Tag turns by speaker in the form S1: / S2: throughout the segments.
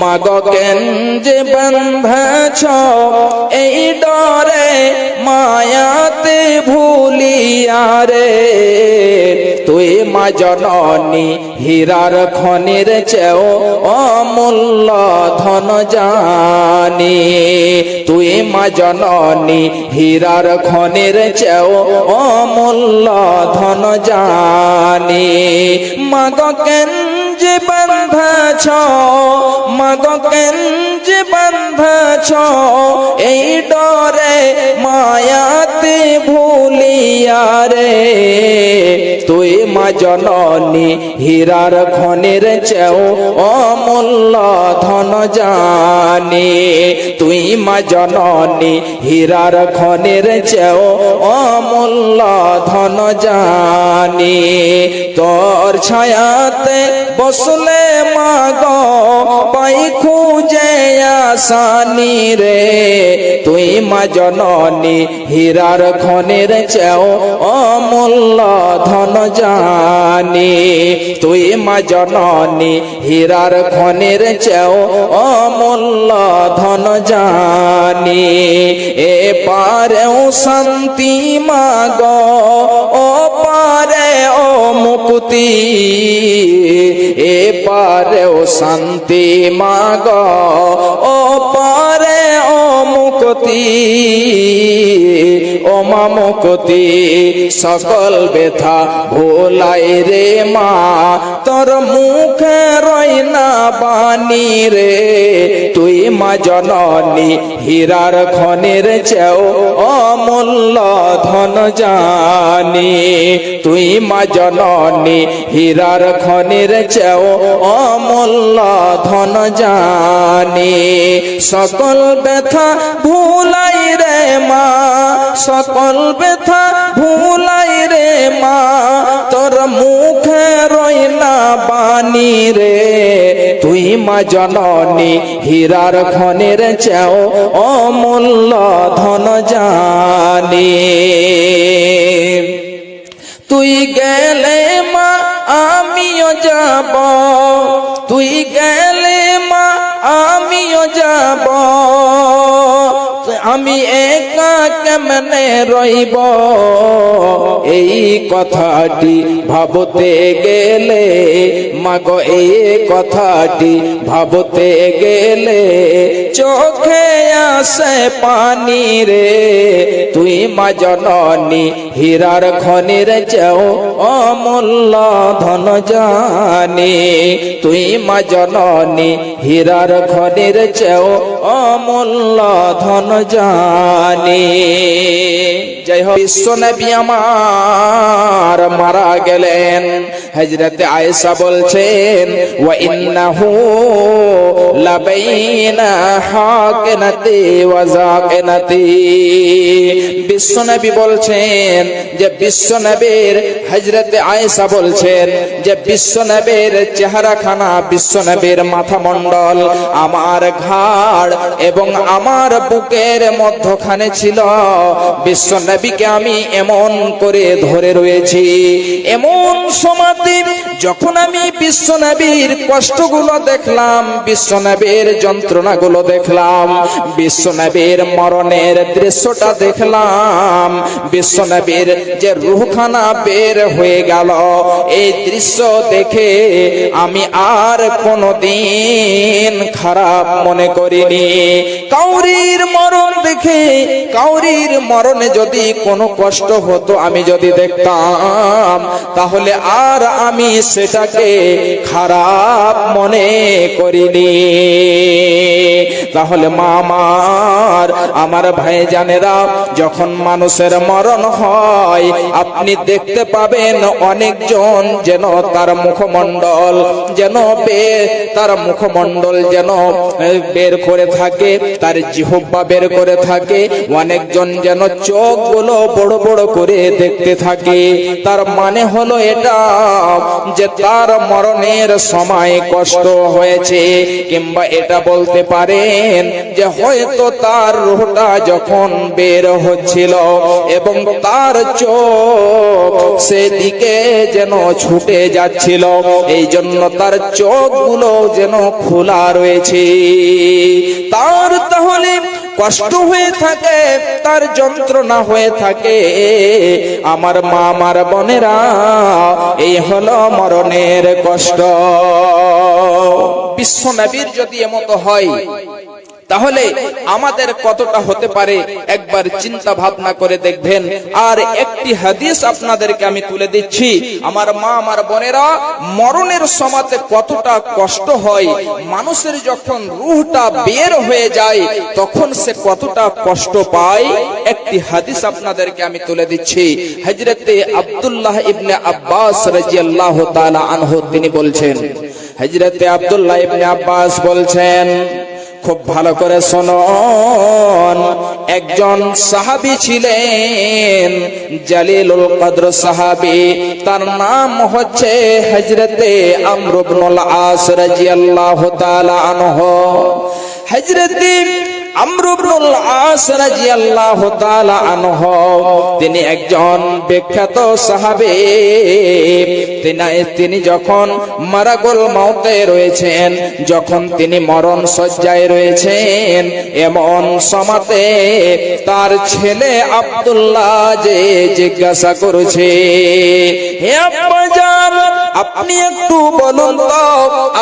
S1: মাগ কেন যে বন্ধছ এই ডরে মায়াতে ভুলিয়া রে। তুই মা জননী, হীরার খনির চেও অমূল্য ধন জানি। তুই মা জননী, হীরার খনির চেও অমূল্য ধন জানি। মাগ কেন যে বন্ধছ মাগ কেন যে বন্ধছ এই ডরে মায়াতে ভুলিয়া রে। তুই মা জননী হীরার খনির চেও অমূল্য ধন জানি। তুই মা জননী, হীরার খনির চেও অমূল্য ধন জানি। তোর ছায়াতে বসলে মাগ, পাই খুঁজে আসানি রে। তুই মা জননী, হীরার খনির চেও অমূল্য ধন জানি। তুই মা জননী, হীরার খনির চেও অমূল্য ধন জানি। এ পারেও শান্তি মাগ, ও পারে ও মুক্তি। এ পারেও শান্তি মাগ, ও পারে মুক্তি ও মা মুক্তি সকল ব্যথা ভোলাই রে মা, তোর মুখে রই না বাণী রে। তুই মা জননী, হীরার খনির চেও অমূল্য ধন জানি। তুই মা জননী, হীরার খনির চেও অমূল্য ধন জানি। সকল ব্যথা ভুলাই রে মা, সকল ব্যথা ভুলাই রে মা, তোর মুখে রই না বাণী রে। তুই মা জননী, হীরার খনির চেও অমূল্য ধন জানি। তুই গেলে মা, আমিও যাব। তুই গেলে মা, আমিও যাব। আমি একা কেমনে রইব? এই কথাটি ভাবতে গেলে, মাগ, এই কথাটি ভাবতে গেলে চোখে আসে পানি রে। তুই মা জননী হীরার খনির চেও অমূল্য ধন জানি। তুই মা জননী, হীরার খনির চেও অমূল্য ধন জানি। যাই হোক বিশ্ব নবী আমার মারা গেলেন। হজরতে আয়েশা বলছেন, ওয়া ইন্নাহু লাবাইনা হাকিনাতি ওয়া জাকিনাতি বিশ্ব নবী বলছেন যে বিশ্ব নবীর হজরতে আয়েশা বলছেন যে বিশ্ব নবীর চেহারাখানা বিশ্ব নবীর মাথা মণ্ডল আমার ঘাড় এবং আমার বুকের মধ্যখানে ছিল। বিশ্ব নবীকে আমি এমন করে ধরে রয়েছি, এমন সমাধি যখন আমি বিশ্ব নবীর কষ্টগুলো দেখলাম বিশ্ব নবীর যন্ত্রণাগুলো দেখলাম বিশ্ব নবীর মরণের দৃশ্যটা দেখলাম বিশ্ব নবীর যে রুহখানা বের হয়ে গেল, এই দৃশ্য দেখে আমি আর কোনোদিন খারাপ মনে করিনি। কাউরির মরণ দেখে, কাউরির মরণে যদি কোনো কষ্ট হতো, আমি যদি দেখতাম, তাহলে আর আমি সেটাকে খারাপ মনে করিনি। তাহলে মামার আমার ভাই জানেরা যখন মানুষের মরণ হয়, আপনি দেখতে পাবেন অনেকজন যেন তার মুখমণ্ডল যেন তার মুখমণ্ডল যেন বের করে থাকে, তার জিহব্বা বের করে থাকে, অনেকজন যেন চোখগুলো বড় বড় করে দেখতে থাকে। তার মানে হলো এটা যে তার মরণের সময় কষ্ট হয়েছে, কিংবা এটা বলতে পারেন যে হয়তো তার রোহটা যখন বের হচ্ছিল এবং তার চোখ সেদিকে যেন ছুটে যাচ্ছিল এই জন্য তার চোখগুলো যেন খোলা রয়েছে। তার তাহলে কষ্ট হয়ে থাকে, তার যন্ত্রণা হয়ে থাকে। আমার মা, আমার বোনেরা, এই হলো মরণের কষ্ট। বিশ্ব নবীর যদি এমতো হয় তাহলে আমাদের কতটা হতে পারে? একবার চিন্তা ভাবনা করে দেখবেন। আর একটি হাদিস আপনাদেরকে আমি তুলে দিচ্ছি। আমার মা, আমার বোনেরা, মরণের সমাতে কতটা কষ্ট হয়। মানুষের যখন রুহটা বের হয়ে যায়, তখন সে কতটা কষ্ট পায়? একটি হাদিস আপনাদেরকে আমি তুলে দিচ্ছি। হজরতে আব্দুল্লাহ ইবনে আব্বাস রাজিয়াল্লাহু তাআলা আনহু, তিনি বলছেন হজরতে আব্দুল্লাহ ইবনে আব্বাস বলছেন খুব ভালো করে শোনন। একজন সাহাবি ছিলেন জালিলুল কদর সাহাবি। তার নাম হচ্ছে হজরতে আমরুবনুল আস রাজিয়াল্লাহু তাআলা আনহু। হজরতে তিনি একজন বিখ্যাত সাহাবে। তিনি যখন মারাগুল মউতে রয়েছেন, যখন তিনি মরণ শয্যায় রয়েছেন, এমন সমাতে তার ছেলে আব্দুল্লাহ যে জিজ্ঞাসা করছে, হে আব্বাজান আপনি একটু বলুন তো,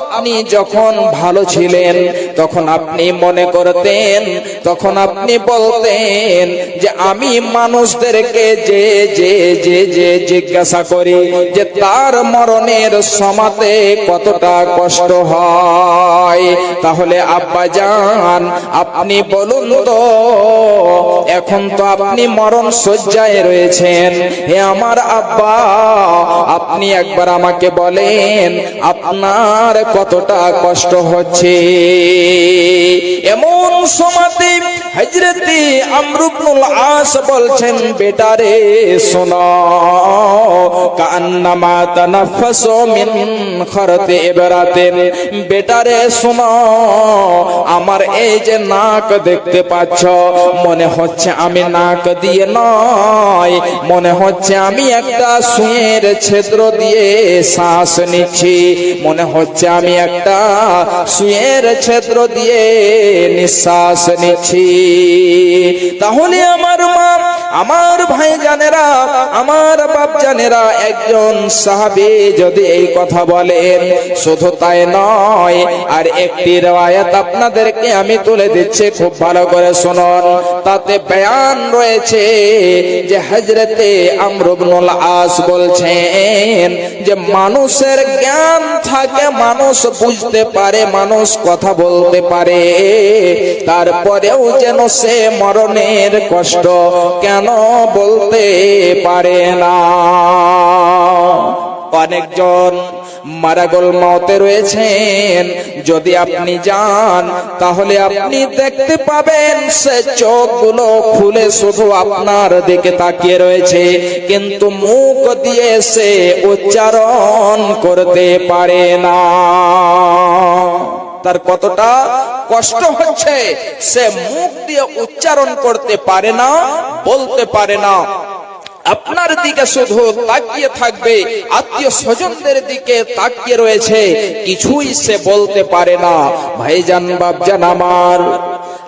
S1: আপনি যখন ভালো ছিলেন, তখন আপনি মনে করতেন, তখন আপনি বলতেন যে আমি মানুষদেরকে যে যে যে যে জিজ্ঞাসা করি যে তার মরণের সমাতে কতটা কষ্ট হয়। তাহলে আব্বা যান আপনি বলুন তো, এখন তো আপনি মরণ শয্যায় রয়েছেন। হে আমার আব্বা, আপনি একবার আমাকে বলেন আপনার কতটা কষ্ট হচ্ছে? এমন সমাতে হজরতে আমরুবনুল আস বলছেন বেটারে শোনো। কান্নামা তানাফাসু মিন খরতে ইবরাতিন। বেটারে শোনো। আমার এই যে নাক দেখতে পাচ্ছ, মনে হচ্ছে আমি নাক দিয়ে নয়। মনে হচ্ছে আমি একটা সুয়ের ছিদ্র দিয়ে শ্বাস নিচ্ছি। মনে হচ্ছে আমি একটা সুয়ের ছিদ্র দিয়ে নিঃশ্বাস নিচ্ছি। তাহলে আমার মা আমার ভাই জানেরা, আমার বাপ জানেরা, একজন সাহাবি যদি এই কথা বলেন শুধু তাই নয়, আর একটি রায়াত আপনাদেরকে আমি তুলে দিচ্ছি, খুব ভালো করে শুনুন। তাতে বয়ান রয়েছে যে হজরতে আমরুবনুল আস বলছেন যে মানুষের জ্ঞান থাকে, মানুষ বুঝতে পারে, মানুষ কথা বলতে পারে। তারপরেও যেন সে মরণের কষ্ট কেন বলতে পারে না? অনেকজন মারাগোল মতে রয়েছেন, যদি আপনি যান, তাহলে আপনি দেখতে পাবেন সে চোখগুলো খুলে শুধু আপনার দিকে তাকিয়ে রয়েছে, কিন্তু মুখ দিয়ে সে উচ্চারণ করতে পারে না। তার কতটা কষ্ট হচ্ছে, সে মুখ দিয়ে উচ্চারণ করতে পারে না, বলতে পারে না। আপনার দিকে শুধু তাকিয়ে থাকবে, আত্মীয় স্বজনদের দিকে তাকিয়ে রয়েছে, কিছুই সে বলতে পারে না। ভাইজান বাবজান আমার।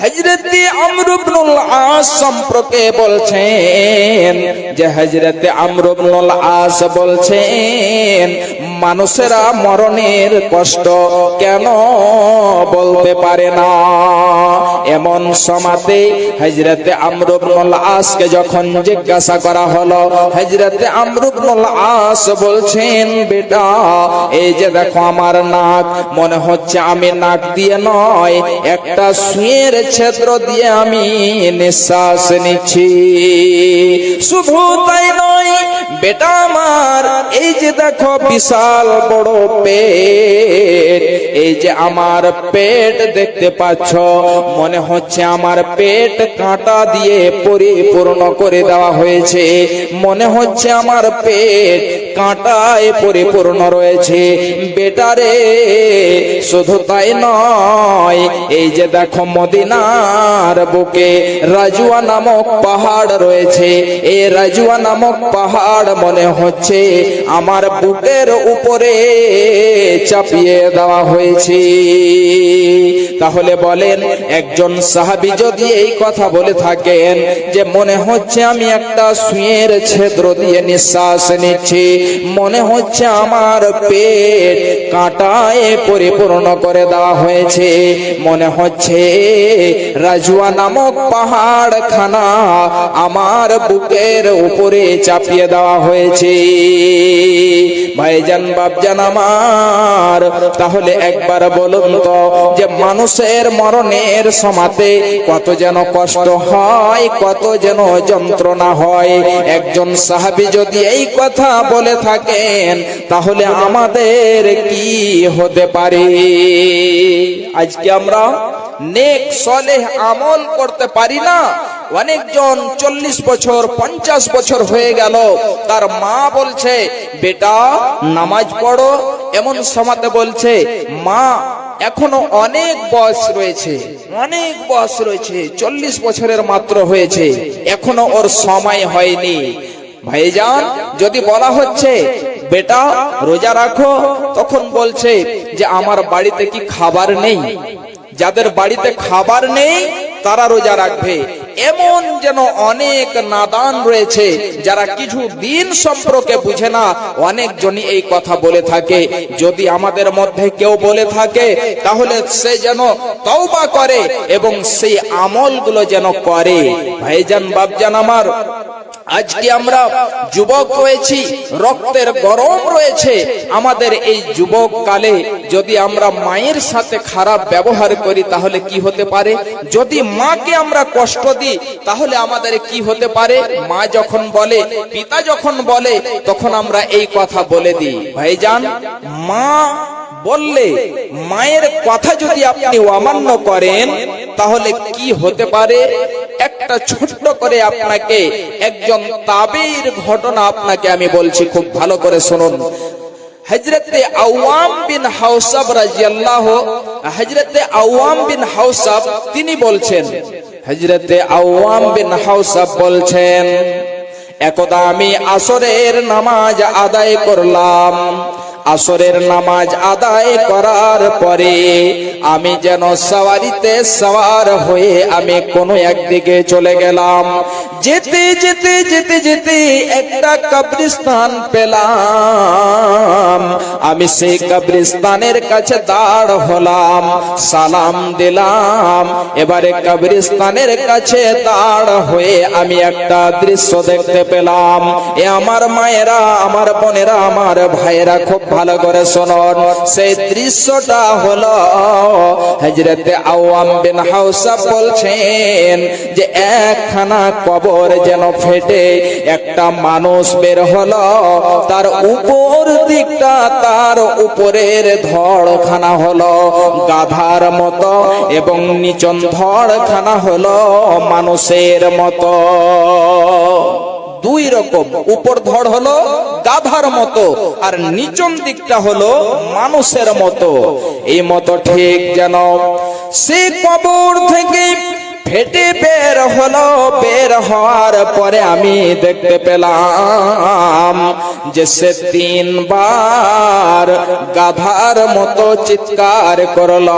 S1: হজরতে আমরুবনুল আস সম্পর্কে বলছেন যে হজরতে আমরুবনুল আস বলছেন, মানুষেরা মরণের কষ্ট কেন বলতে পারে না? এমন সমাতে হজরতে আমরুবনুল আসকে যখন জিজ্ঞাসা করা হলো হজরতে আমরুবনুল আস বলছেন, বেটা, এই যে দেখো আমার নাক, মনে হচ্ছে আমি নাক দিয়ে নয়, একটা সুয়ের ছিদ্র দিয়ে আমি নিঃশ্বাস নিচ্ছি। শুধু তাই নয়, বেটা আমার, এই যে দেখো বিশাল বড় পেট, এই যে আমার পেট দেখতে পাচ্ছ, মনে হচ্ছে আমার পেট কাঁটা দিয়ে পরিপূর্ণ করে দেওয়া হয়েছে। মনে হচ্ছে আমার পেট কাঁটায় পরিপূর্ণ রয়েছে। বেটারে শুধু তাই নয়, এই যে দেখো মদিনার বুকে রাজুয়া নামক পাহাড় রয়েছে। এ রাজুয়া নামক পাহাড় মনে হচ্ছে আমার বুকের উপরে চাপিয়ে দেওয়া হয়েছে। তাহলে বলেন, একজন সাহাবি যদি এই কথা বলে থাকেন যে মনে হচ্ছে আমি একটা সুয়ের ছেদ্র দিয়ে নিঃশ্বাস নিচ্ছি, মনে হচ্ছে আমার পেট কাঁটায় পরিপূর্ণ করে দেওয়া হয়েছে, মনে হচ্ছে রাজুয়া নামক পাহাড় খানা আমার বুকের উপরে চাপিয়ে দেওয়া হয়েছে। ভাইজান, বাপজান আমার, তাহলে একবার বলুন তো যে মানুষের মরণের সমাতে কত যেন কষ্ট হয়, কত যেন যন্ত্রণা হয়। একজন সাহাবি যদি এই কথা বলে থাকেন, তাহলে আমাদের কি হতে পারে? আজকে আমরা নেক সলেহ আমল করতে পারি না। অনেকজন চল্লিশ বছর, পঞ্চাশ বছর হয়ে গেল। তার মা বলছে, বেটা, নামাজ পড়ো। এমন সমাতে বলছে, মা, এখনও অনেক বয়স রয়েছে, অনেক বয়স রয়েছে, চল্লিশ বছরের মাত্র হয়েছে, এখনও ওর সময় হয়নি। ভাইজান, যদি বলা হচ্ছে, বেটা, রোজা রাখো, তখন বলছে যে, আমার বাড়িতে কি খাবার নেই? যাদের বাড়িতে খাবার নেই, তারা রোজা রাখবে। এমন যেন অনেক নাদান রয়েছে, যারা কিছু দিন সম্পর্কে বুঝে না। অনেকজনই এই কথা বলে থাকে। যদি আমাদের মধ্যে কেউ বলে থাকে, তাহলে সে যেন তওবা করে এবং সেই আমলগুলো যেন করে। ভাইজান, বাপজান আমার আজকে আমরা যুবক রয়েছি রক্তের গরম রয়েছে। আমাদের এই যুবক কালে যদি আমরা মায়ের সাথে খারাপ ব্যবহার করি, তাহলে কি হতে পারে? যদি মাকে আমরা কষ্ট দিই, তাহলে আমাদের কি হতে পারে? মা যখন বলে, পিতা যখন বলে, তখন আমরা এই কথা বলে দিই। ভাইজান, মা বললে, মায়ের কথা যদি আপনি অমান্য করেন, তাহলে কি হতে পারে? একটা ছোট্ট করে আপনাকে একজন তাবির ঘটনা আপনাকে আমি বলছি, খুব ভালো করে শুনুন। হজরতে আওয়াম বিন হাউসাব রাজিয়াল্লাহ হজরতে আওয়াম বিন হাউসাব তিনি বলছেন হজরতে আওয়াম বিন হাউসাব বলছেন, একদা আমি আসরের নামাজ আদায় করলাম। আসরের নামাজ আদায় করার পরে আমি যেন সাওয়ারিতে সওয়ার হয়ে আমি কোনো একদিকে চলে গেলাম। যেতে যেতে যেতে যেতে একটা কবরিস্তান পেলাম। আমি সেই কবরিস্তানের কাছে দাঁড় হলাম, সালাম দিলাম। এবারে কবরিস্তানের কাছে দাঁড় হয়ে আমি একটা দৃশ্য দেখতে পেলাম। এ আমার মায়েরা, আমার বোনেরা, আমার ভাইয়েরা খুব ভালো করে শোনন সেই দৃশ্যটা হলো হজরতে আওয়াম বিন হাউসা বলছেন যে একখানা কবর যেন ফেটে একটা মানুষ বের হলো, তার উপর দিকটা তার উপরের ধড়খানা হলো, গাধার মতো এবং নিচন ধড়খানা হলো মানুষের মতো। দুই রকম। উপর ধর হলো গাধার মতো আর নিচন দিকটা হলো মানুষের মতো। এই মতো ঠিক যেন সে কবর থেকে ফেটে বের হলো, বের হওয়ার পরে আমি দেখতে পেলাম যে সে তিনবার গাধার মতো চিৎকার করল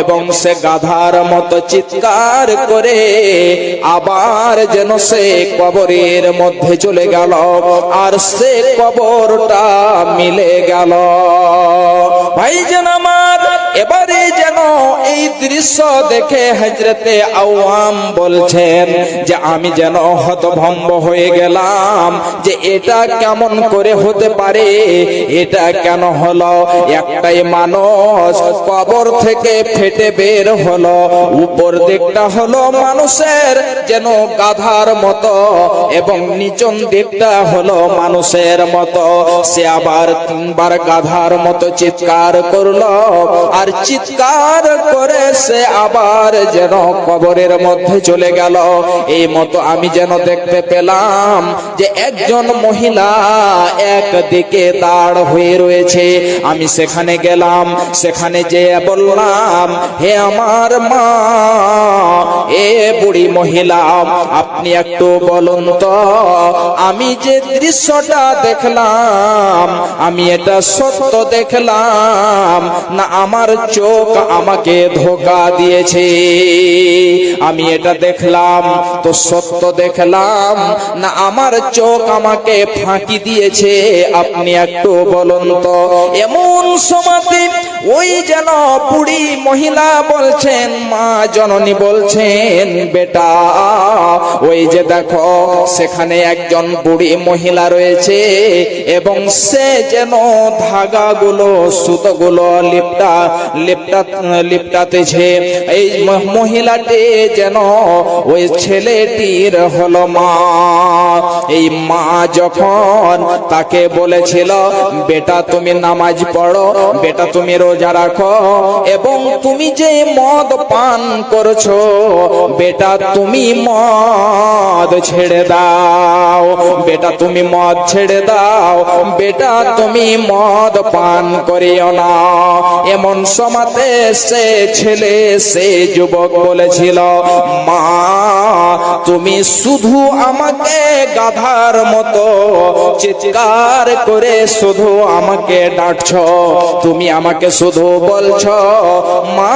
S1: এবং সে গাধার মতো চিৎকার করে আবার যেন সে কবরের মধ্যে চলে গেল আর সে কবরটা মিলে গেল। ভাই যেন আমার এবারে যেন এই দৃশ্য দেখে হজরতে আওয়াম বলছেন যে আমি যেন হতভম্ব হয়ে গেলাম, যে এটা কেমন করে হতে পারে? এটা কেন হলো? একটাই মানুষ কবর থেকে ফেটে বের হলো, উপর দিকটা হলো মানুষের যেন গাধার মতো এবং নিচন দিকটা হলো মানুষের মতো। সে আবার তিনবার গাধার মতো চিৎকার করল আর চিৎকার করে সে আবার যেন কবরের মধ্যে চলে গেল। এই মতো আমি যেন দেখতে পেলাম যে একজন মহিলা একদিকে দাঁড় হয়ে রয়েছে। আমি সেখানে গেলাম, সেখানে যে বললাম, হে আমার মা, এ বুড়ি মহিলা, আপনি একটু বলুন তো, আমি যে দৃশ্যটা দেখলাম, আমি এটা সত্য দেখলাম, না আমার চোখ আমাকে ধোকা দিয়েছে। আমি এটা দেখলাম, তো সত্য দেখলাম, না আমার চোখ আমাকে ফাঁকি দিয়েছে। আপনি একটু বলুন তো, এমন সমাধি ওই যেন বুড়ি মহিলা বলছেন, মা জননী বলছেন, বেটা, ওই যে দেখো, সেখানে একজন বুড়ি মহিলা রয়েছে এবং সে যেন ধাগাগুলো, সুতোগুলো লিপটা লিপটা, লিপটাতেছে। এই মহিলাটি যেন ওই ছেলেটির হলো মা। এই মা যখন তাকে বলেছিল, বেটা, তুমি নামাজ পড়ো, বেটা, তুমি রোজা রাখো এবং তুমি যে মদ পান করছ, বেটা তুমি মদ ছেড়ে দাও। বেটা তুমি মদ ছেড়ে দাও, বেটা তুমি মদ পান করিও না। এমন সমাতে সে ছেলে, সে যুবক বলেছিল, মা, তুমি শুধু আমাকে গাধার মতো চিৎকার করে শুধু আমাকে ডাকছ। তুমি আমাকে শুধু বলছ মা।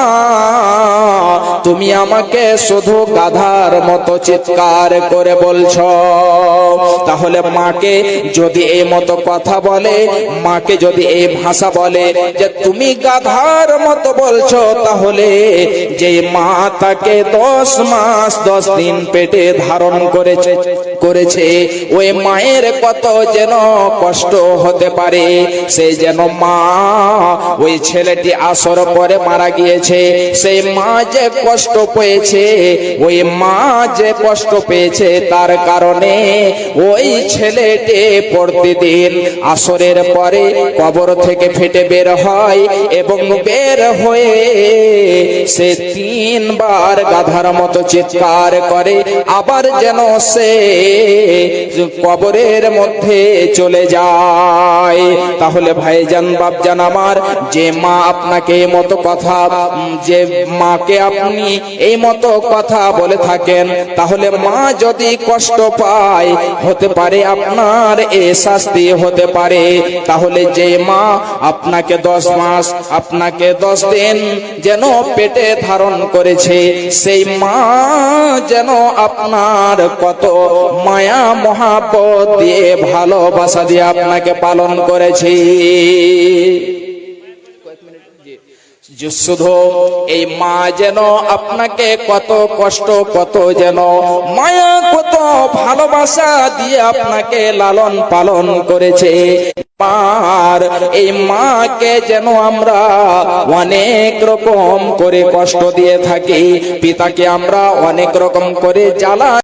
S1: তুমি আমাকে শুধু গাধার মতো চিৎকার করে বলছ। তাহলে মাকে যদি এই মতো কথা বলে, মাকে যদি এই ভাষা বলে যে তুমি গাধার মতো বলছো, তাহলে যে মা তাকে দশ মাস, দশ দিন পেটে ধারণ করেছে করেছে, ওই মায়ের কত যেন কষ্ট হতে পারে সেই যেন মা ওই ছেলেটি আসর পরে মারা গিয়েছে, সেই মা যে কষ্ট পেয়েছে, ওই মা যে কষ্ট পেয়েছে, তার কারণে ওই ছেলেটি প্রতিদিন আসরের পরে কবর থেকে ফেটে বের হয় এবং বের হয়ে সে তিনবার গাধার মতো চিৎকার করে, আবার যেন সে কবরের মধ্যে চলে যায়। তাহলে ভাইজান, বাপজান আমার, যে মা আপনাকে মতো কথা যে মাকে আপনি এই মতো কথা বলে থাকেন, তাহলে মা যদি কষ্ট পায়, হতে পারে আপনার এ শাস্তি হতে পারে। তাহলে যে মা আপনাকে দশ মাস, আপনাকে দশ দিন যেন পেটে ধারণ করেছে, সেই মা যেন আপনার কত মায়া মহাপত দিয়ে ভালোবাসা দিয়ে আপনাকে পালন করেছে। শুধু এই মা যেন আপনাকে কত কষ্ট, কত যেন মায়া, কত ভালোবাসা দিয়ে আপনাকে লালন পালন করেছে। মার এই মাকে যেন আমরা অনেক রকম করে কষ্ট দিয়ে থাকি, পিতাকে আমরা অনেক রকম করে জ্বালা